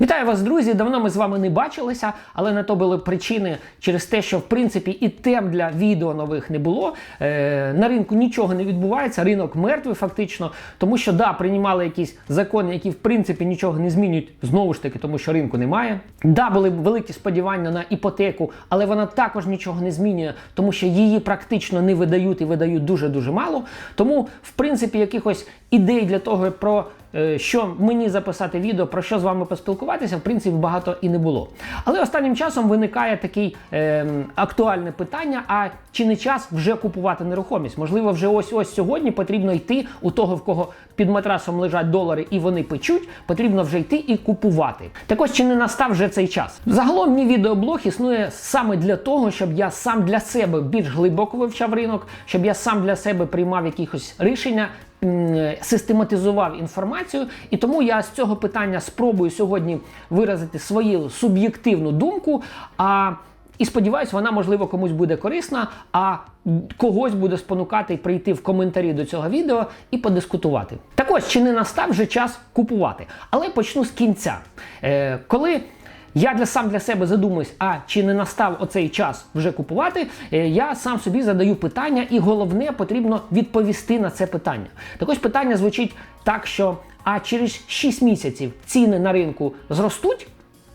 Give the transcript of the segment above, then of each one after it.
Вітаю вас, друзі! Давно ми з вами не бачилися, але на то були причини через те, що в принципі і тем для відео нових не було. Е, на ринку нічого не відбувається, ринок мертвий фактично, тому що да, приймали якісь закони, які в принципі нічого не змінюють знову ж таки, тому що ринку немає. Да, були великі сподівання на іпотеку, але вона також нічого не змінює, тому що її практично не видають і видають дуже дуже мало. Тому, в принципі, якихось ідей для того про. е, Що мені записати відео, про що з вами поспілкуватися, в принципі, багато і не було. Але останнім часом виникає таке е, актуальне питання: а чи не час вже купувати нерухомість? Можливо, вже ось ось сьогодні потрібно йти у того, в кого під матрасом лежать долари і вони печуть, потрібно вже йти і купувати. Так ось чи не настав вже цей час? Загалом мій відеоблог існує саме для того, щоб я сам для себе більш глибоко вивчав ринок, щоб я сам для себе приймав якихось рішення. Систематизував інформацію, і тому я з цього питання спробую сьогодні виразити свою суб'єктивну думку. А і сподіваюся, вона можливо комусь буде корисна, а когось буде спонукати прийти в коментарі до цього відео і подискутувати. Так ось, чи не настав вже час купувати? Але почну з кінця. Е, коли я для сам для себе задумуюсь, а чи не настав оцей час вже купувати, е, я сам собі задаю питання, і головне потрібно відповісти на це питання. Так ось питання звучить так, що а через 6 місяців ціни на ринку зростуть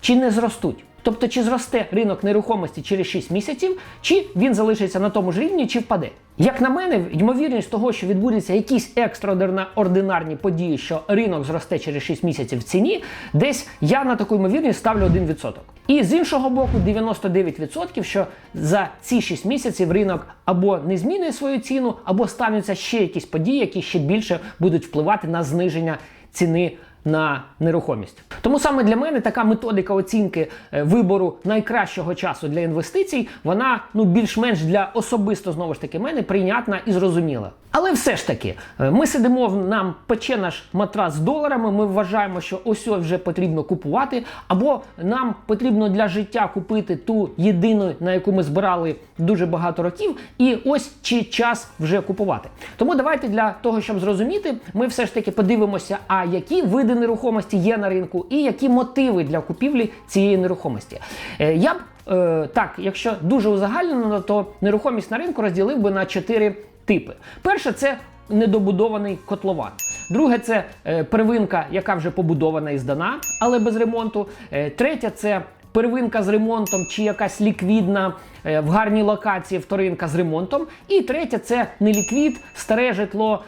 чи не зростуть? Тобто, чи зросте ринок нерухомості через 6 місяців, чи він залишиться на тому ж рівні, чи впаде. Як на мене, ймовірність того, що відбудуться якісь екстраординарні події, що ринок зросте через 6 місяців в ціні, десь я на таку ймовірність ставлю 1%. І з іншого боку, 99%, що за ці 6 місяців ринок або не змінює свою ціну, або стануться ще якісь події, які ще більше будуть впливати на зниження ціни на нерухомість. Тому саме для мене така методика оцінки е, вибору найкращого часу для інвестицій, вона ну більш-менш для особисто знову ж таки мене прийнятна і зрозуміла. Але все ж таки, е, ми сидимо, нам пече наш матрас з доларами. Ми вважаємо, що ось вже потрібно купувати, або нам потрібно для життя купити ту єдину, на яку ми збирали дуже багато років, і ось чи час вже купувати. Тому давайте для того, щоб зрозуміти, ми все ж таки подивимося, а які види нерухомості є на ринку, і які мотиви для купівлі цієї нерухомості. Е, Я б е, так, якщо дуже узагальнено, то нерухомість на ринку розділив би на чотири типи. Перше, це недобудований котлован. Друге, це е, первинка, яка вже побудована і здана, але без ремонту. Е, третє це первинка з ремонтом чи якась ліквідна е, в гарній локації вторинка з ремонтом. І третє це неліквід, старе житло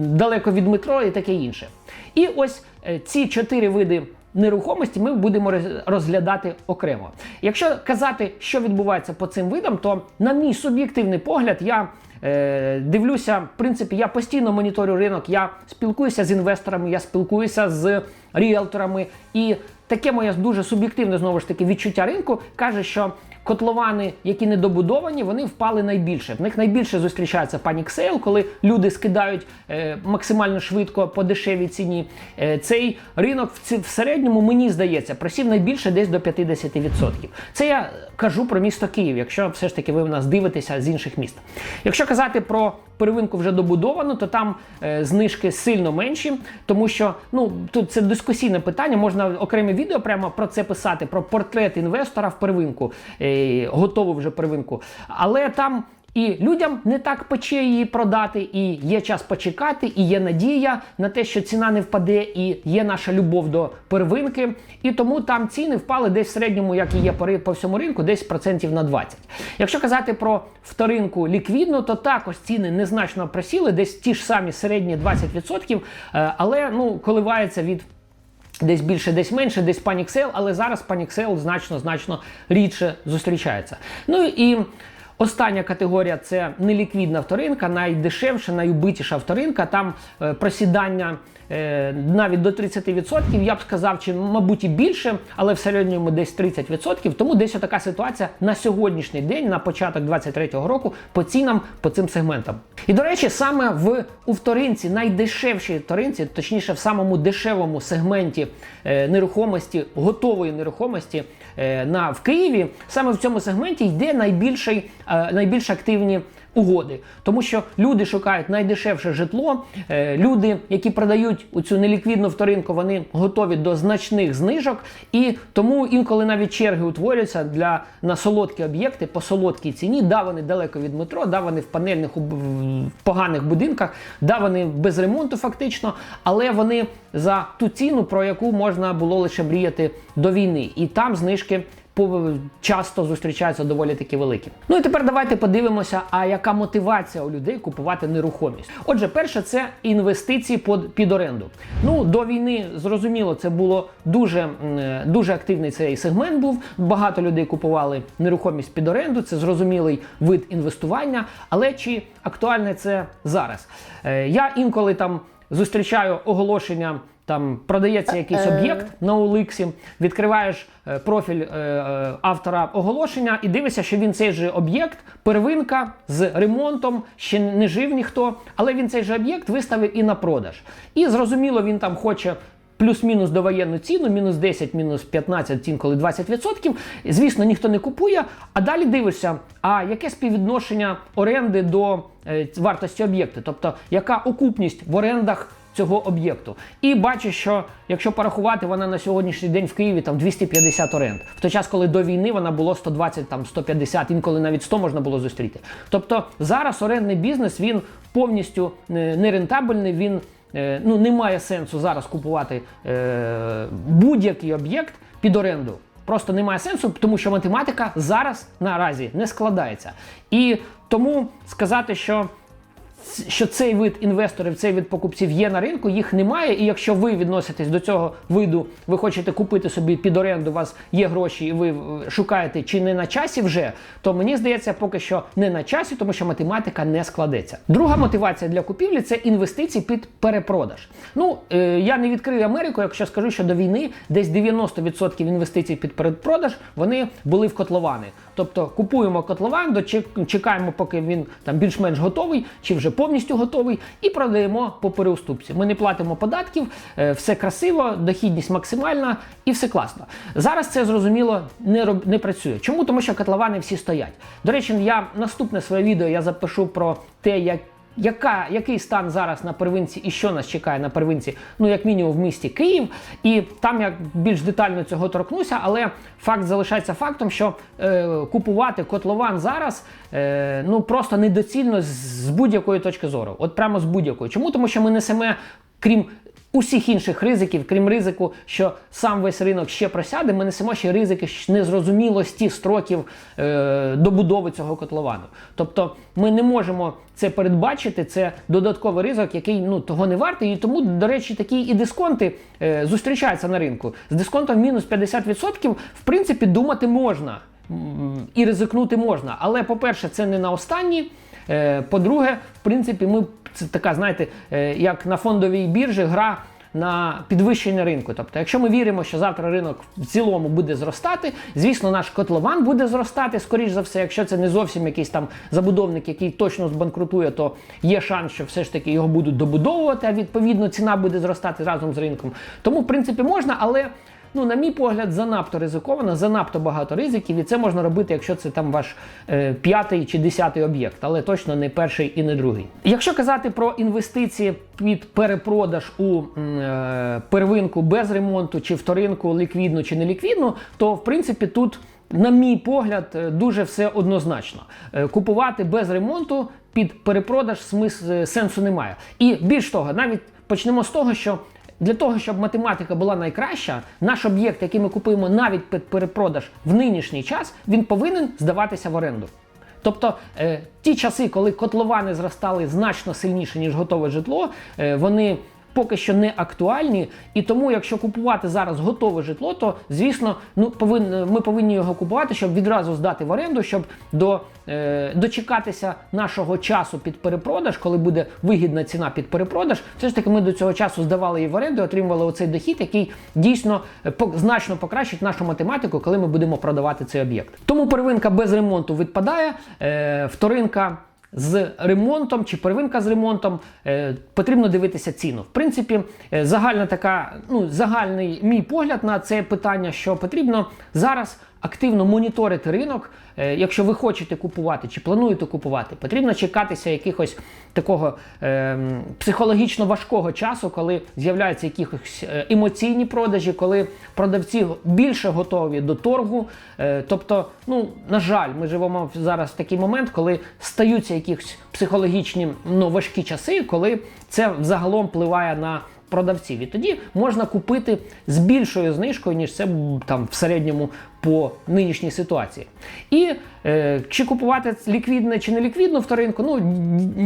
далеко від метро і таке інше. І ось ці чотири види нерухомості ми будемо роз- розглядати окремо. Якщо казати, що відбувається по цим видам, то на мій суб'єктивний погляд, я е, дивлюся, в принципі, я постійно моніторю ринок, я спілкуюся з інвесторами, я спілкуюся з ріелторами, і таке моє дуже суб'єктивне знову ж таки відчуття ринку каже, що котловани, які недобудовані, вони впали найбільше. В них найбільше зустрічається панік сейл, коли люди скидають е, максимально швидко по дешевій ціні. Е, цей ринок в, ці- в середньому, мені здається, просів найбільше десь до 50%. Це я кажу про місто Київ, якщо все ж таки ви в нас дивитеся з інших міст. Якщо казати про первинку вже добудовано, то там е, знижки сильно менші, тому що ну тут це дискусійне питання. Можна окреме відео прямо про це писати, про портрет інвестора в первинку, е, готову вже первинку. Але там. І людям не так пече її продати, і є час почекати, і є надія на те, що ціна не впаде, і є наша любов до первинки. І тому там ціни впали десь в середньому, як і є по всьому ринку, десь процентів на 20. Якщо казати про вторинку ліквідну, то також ціни незначно просіли, десь ті ж самі середні 20%, е, але ну коливається від Десь більше, десь менше, десь панік сейл, але зараз панік сейл значно значно рідше зустрічається. Ну і остання категорія це неліквідна вторинка, найдешевша, найубитіша вторинка. Там е, просідання навіть до 30%, я б сказав, чи мабуть і більше, але в середньому десь 30%. Тому десь така ситуація на сьогоднішній день, на початок 2023 року, по цінам по цим сегментам. І до речі, саме в у вторинці, найдешевшій вторинці, точніше, в самому дешевому сегменті е, нерухомості, готової нерухомості е, на в Києві, саме в цьому сегменті йде найбільший, е, найбільш активні угоди, тому що люди шукають найдешевше житло. е, Люди, які продають цю неліквідну вторинку, вони готові до значних знижок, і тому інколи навіть черги утворюються для на солодкі об'єкти по солодкій ціні. Да, вони далеко від метро, да, вони в панельних у- в поганих будинках, да, вони без ремонту, фактично, але вони за ту ціну, про яку можна було лише мріяти до війни, і там знижки часто зустрічаються доволі таки великі. Ну і тепер давайте подивимося, а яка мотивація у людей купувати нерухомість. Отже, перше, це інвестиції під, під оренду. Ну до війни зрозуміло, це було дуже, дуже активний цей сегмент. Був багато людей купували нерухомість під оренду. Це зрозумілий вид інвестування. Але чи актуальне це зараз? Е, Я інколи там зустрічаю оголошення. Там продається якийсь об'єкт на Оликсі, відкриваєш е, профіль е, е, автора оголошення і дивишся, що він цей же об'єкт, первинка з ремонтом, ще не жив ніхто, але він цей же об'єкт виставив і на продаж. І зрозуміло, він там хоче. Плюс-мінус довоєнну ціну, мінус 10, мінус 15, інколи 20%. Звісно, ніхто не купує. А далі дивишся, а яке співвідношення оренди до е, вартості об'єкту, тобто яка окупність в орендах цього об'єкту. І бачиш, що якщо порахувати, вона на сьогоднішній день в Києві там 250 оренд. В той час, коли до війни вона було 120, там 150, інколи навіть 100 можна було зустріти. Тобто зараз орендний бізнес він повністю е, нерентабельний. Він е, ну немає сенсу зараз купувати е, будь-який об'єкт під оренду. Просто немає сенсу, тому що математика зараз наразі не складається. І тому сказати, що що цей вид інвесторів, цей вид покупців є на ринку, їх немає. І якщо ви відноситесь до цього виду, ви хочете купити собі під оренду, у вас є гроші, і ви е, шукаєте, чи не на часі вже, то мені здається, поки що не на часі, тому що математика не складеться. Друга мотивація для купівлі це інвестиції під перепродаж. Ну е, я не відкрию Америку, якщо скажу, що до війни десь 90% інвестицій під перепродаж вони були в котловани. Тобто купуємо котлован, чекаємо, поки він там більш-менш готовий, чи вже повністю готовий, і продаємо по переуступці. Ми не платимо податків, е, все красиво, дохідність максимальна і все класно. Зараз це зрозуміло не роб... не працює. Чому? Тому що котловани всі стоять. До речі, я наступне своє відео я запишу про те, як. Яка, який стан зараз на первинці і що нас чекає на первинці, ну як мінімум в місті Київ, і там я більш детально цього торкнуся, але факт залишається фактом, що е, купувати котлован зараз е, ну просто недоцільно з, будь-якої точки зору. От прямо з будь-якої. Чому? Тому що ми несемо, крім усіх інших ризиків, крім ризику, що сам весь ринок ще просяде, ми несемо ще ризики незрозумілості строків е, добудови цього котловану. Тобто ми не можемо це передбачити, це додатковий ризик, який ну того не вартий. І тому, до речі, такі і дисконти е, зустрічаються на ринку. З дисконтом мінус 50%, в принципі, думати можна. І ризикнути можна. Але, по-перше, це не на останні. Е, По-друге, в принципі, ми це така, знаєте, е, як на фондовій біржі гра на підвищення ринку. Тобто, якщо ми віримо, що завтра ринок в цілому буде зростати, звісно, наш котлован буде зростати, скоріш за все, якщо це не зовсім якийсь там забудовник, який точно збанкрутує, то є шанс, що все ж таки його будуть добудовувати, а відповідно ціна буде зростати разом з ринком. Тому, в принципі, можна, але. Ну, на мій погляд, занадто ризиковано, занадто багато ризиків, і це можна робити, якщо це там ваш е, п'ятий чи десятий об'єкт, але точно не перший і не другий. Якщо казати про інвестиції під перепродаж у е, первинку без ремонту, чи вторинку ліквідну чи неліквідну, то в принципі тут. На мій погляд, е, дуже все однозначно. Е, Купувати без ремонту під перепродаж смис... е, сенсу немає. І більш того, навіть почнемо з того, що для того, щоб математика була найкраща, наш об'єкт, який ми купуємо навіть під перепродаж в нинішній час, він повинен здаватися в оренду. Тобто е, ті часи, коли котловани зростали значно сильніше, ніж готове житло, е, вони поки що не актуальні. І тому, якщо купувати зараз готове житло, то звісно, ну повин, ми повинні його купувати, щоб відразу здати в оренду, щоб до, е, дочекатися нашого часу під перепродаж, коли буде вигідна ціна під перепродаж. Все ж таки, ми до цього часу здавали її в оренду, отримували оцей дохід, який дійсно е, по- значно покращить нашу математику, коли ми будемо продавати цей об'єкт. Тому первинка без ремонту відпадає, е, вторинка з ремонтом чи первинка з ремонтом е, потрібно дивитися ціну. В принципі, е, загальна така, ну загальний мій погляд на це питання, що потрібно зараз активно моніторити ринок. Е, Якщо ви хочете купувати чи плануєте купувати, потрібно чекатися якихось такого е, психологічно важкого часу, коли з'являються якісь е, емоційні продажі, коли продавці більше готові до торгу. Е, тобто, ну на жаль, ми живемо зараз в такий момент, коли стаються якісь психологічні ну, важкі часи, коли це взагалом впливає на продавців. І тоді можна купити з більшою знижкою, ніж це там в середньому по нинішній ситуації. І е, чи купувати ліквідне чи не ліквідно вторинку, ну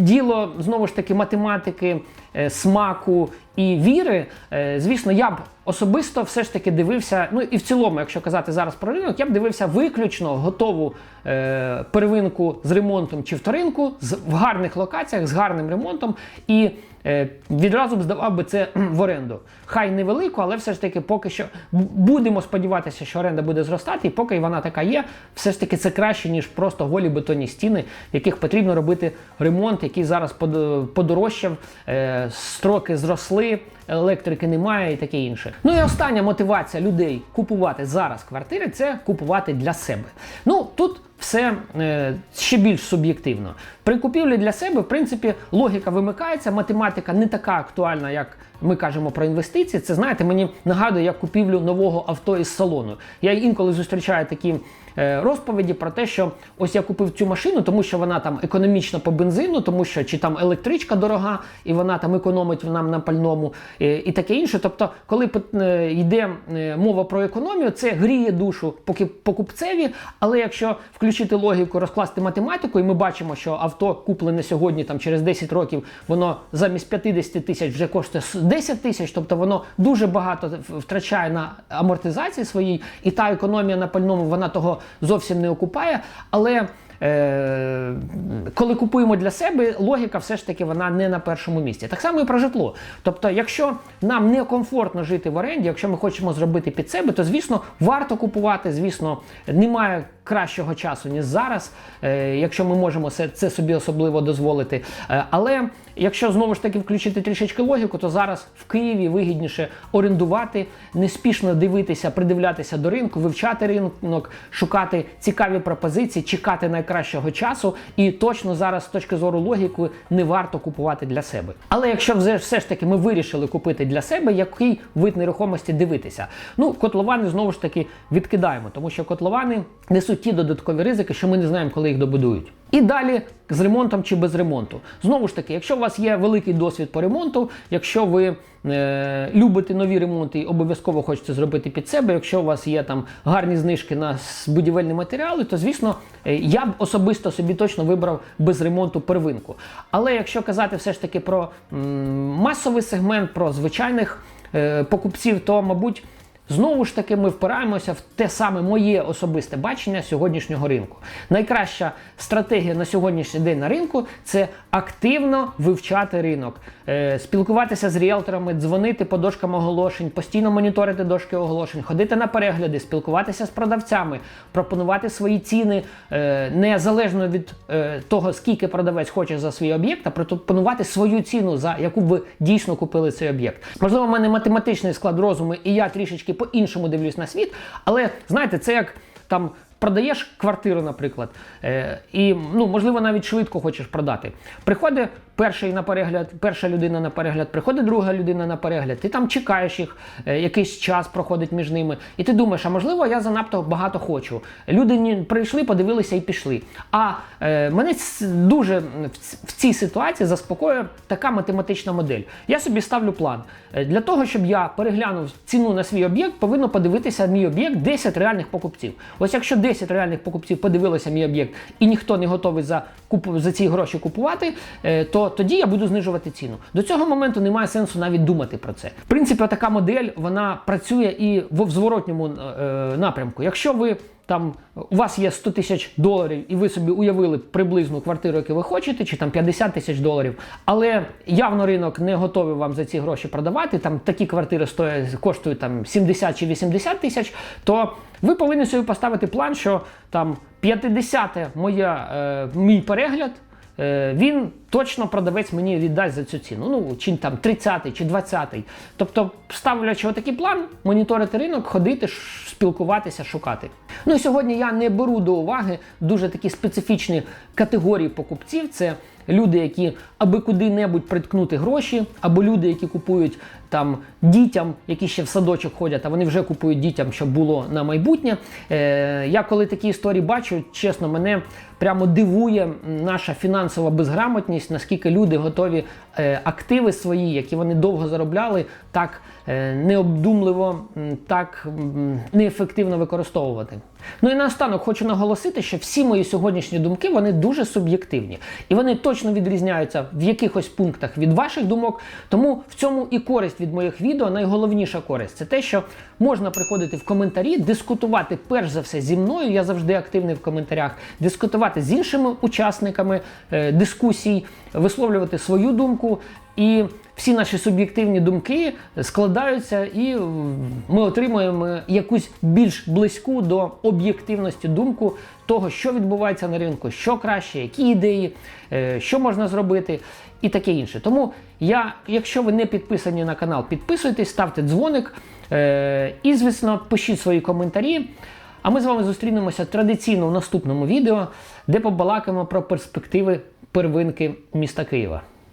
діло знову ж таки математики, е, смаку і віри. Е, звісно, я б особисто все ж таки дивився. Ну і в цілому, якщо казати зараз про ринок, я б дивився виключно готову е, первинку з ремонтом чи вторинку з, в гарних локаціях з гарним ремонтом і е, відразу б здавав би це в оренду. Хай невелику, але все ж таки поки що будемо сподіватися, що оренда буде зростати, і поки вона така є, все ж таки це краще, ніж просто голі бетонні стіни, в яких потрібно робити ремонт, який зараз подорожчав, е, строки зросли, електрики немає і таке інше. Ну і остання мотивація людей купувати зараз квартири це купувати для себе. Ну тут все е, ще більш суб'єктивно. При купівлі для себе, в принципі, логіка вимикається, математика не така актуальна, як ми кажемо про інвестиції. Це знаєте, мені нагадує як купівлю нового авто із салону. Я інколи зустрічаю такі розповіді про те, що ось я купив цю машину, тому що вона там економічна по бензину, тому що чи там електричка дорога, і вона там економить нам на пальному е, і таке інше. Тобто, коли е, йде е, мова про економію, це гріє душу поки покупцеві. Але якщо включити логіку, розкласти математику, і ми бачимо, що авто куплене сьогодні, там через 10 років, воно замість 50 тисяч вже коштує с- 10 тисяч, тобто воно дуже багато втрачає на амортизації своїй, і та економія на пальному вона того зовсім не окупає. Але Е, коли купуємо для себе, логіка все ж таки вона не на першому місці. Так само і про житло. Тобто, якщо нам не комфортно жити в оренді, якщо ми хочемо зробити під себе, то звісно варто купувати. Звісно, немає кращого часу ніж зараз, е, якщо ми можемо це, собі особливо дозволити. Е, але якщо знову ж таки включити трішечки логіку, то зараз в Києві вигідніше орендувати, неспішно дивитися, придивлятися до ринку, вивчати ринок, шукати цікаві пропозиції, чекати найкращого часу. І точно зараз, з точки зору логіки, не варто купувати для себе. Але якщо все ж таки ми вирішили купити для себе, який вид нерухомості дивитися? Ну, котловани знову ж таки відкидаємо, тому що котловани несуть ті додаткові ризики, що ми не знаємо, коли їх добудують. І далі з ремонтом чи без ремонту. Знову ж таки, якщо у вас є великий досвід по ремонту, якщо ви е, любите нові ремонти і обов'язково хочете зробити під себе, якщо у вас є там гарні знижки на будівельні матеріали, то звісно е, я б особисто собі точно вибрав без ремонту первинку. Але якщо казати все ж таки про м, масовий сегмент, про звичайних е, покупців, то мабуть. Знову ж таки, ми впираємося в те саме моє особисте бачення сьогоднішнього ринку. Найкраща стратегія на сьогоднішній день на ринку це активно вивчати ринок, е, спілкуватися з ріелторами, дзвонити по дошкам оголошень, постійно моніторити дошки оголошень, ходити на перегляди, спілкуватися з продавцями, пропонувати свої ціни е, незалежно від е, того, скільки продавець хоче за свій об'єкт, а пропонувати свою ціну, за яку ви дійсно купили цей об'єкт. Можливо, в мене математичний склад розуму, і я трішечки по-іншому дивлюсь на світ, але знаєте, це як там. Продаєш квартиру, наприклад, е, і ну можливо навіть швидко хочеш продати. Приходить перший на перегляд, перша людина на перегляд, приходить друга людина на перегляд. Ти там чекаєш їх, е, якийсь час проходить між ними, і ти думаєш, а можливо, я занадто багато хочу. Люди прийшли, подивилися і пішли. А е, мене дуже в цій ситуації заспокоює така математична модель. Я собі ставлю план. Для того, щоб я переглянув ціну на свій об'єкт, повинно подивитися мій об'єкт 10 реальних покупців. Ось якщо 10 реальних покупців подивилися мій об'єкт і ніхто не готовий за, купу, за ці гроші купувати, е, то тоді я буду знижувати ціну. До цього моменту немає сенсу навіть думати про це. В принципі, така модель вона працює і в зворотньому е, напрямку. Якщо ви там у вас є 100 тисяч доларів, і ви собі уявили приблизну квартиру, яку ви хочете, чи там 50 тисяч доларів, але явно ринок не готовий вам за ці гроші продавати. Там такі квартири стоять, коштують там 70 чи 80 тисяч, то ви повинні собі поставити план, що там 50 моя, е, мій перегляд. Е, Він точно продавець мені віддасть за цю ціну. Ну, чи там 30-й, чи 20 Тобто, ставлячи отакий план, моніторити ринок, ходити, спілкуватися, шукати. Ну і сьогодні я не беру до уваги дуже такі специфічні категорії покупців. Це люди, які аби куди-небудь приткнути гроші, або люди, які купують там дітям, які ще в садочок ходять, а вони вже купують дітям, щоб було на майбутнє. Е, я коли такі історії бачу, чесно, мене прямо дивує наша фінансова безграмотність, наскільки люди готові е, активи свої, які вони довго заробляли, так е, необдумливо, так неефективно використовувати. Ну і наостанок хочу наголосити, що всі мої сьогоднішні думки вони дуже суб'єктивні, і вони точно відрізняються в якихось пунктах від ваших думок. Тому в цьому і користь від моїх відео, найголовніша користь це те, що можна приходити в коментарі, дискутувати перш за все зі мною. Я завжди активний в коментарях, дискутувати з іншими учасниками е, дискусій, висловлювати свою думку. І всі наші суб'єктивні думки складаються, і ми отримуємо якусь більш близьку до об'єктивності думку того, що відбувається на ринку, що краще, які ідеї, е, що можна зробити, і таке інше. Тому я, якщо ви не підписані на канал, підписуйтесь, ставте дзвоник е, і, звісно, пишіть свої коментарі. А ми з вами зустрінемося традиційно в наступному відео, де побалакаємо про перспективи первинки міста Києва.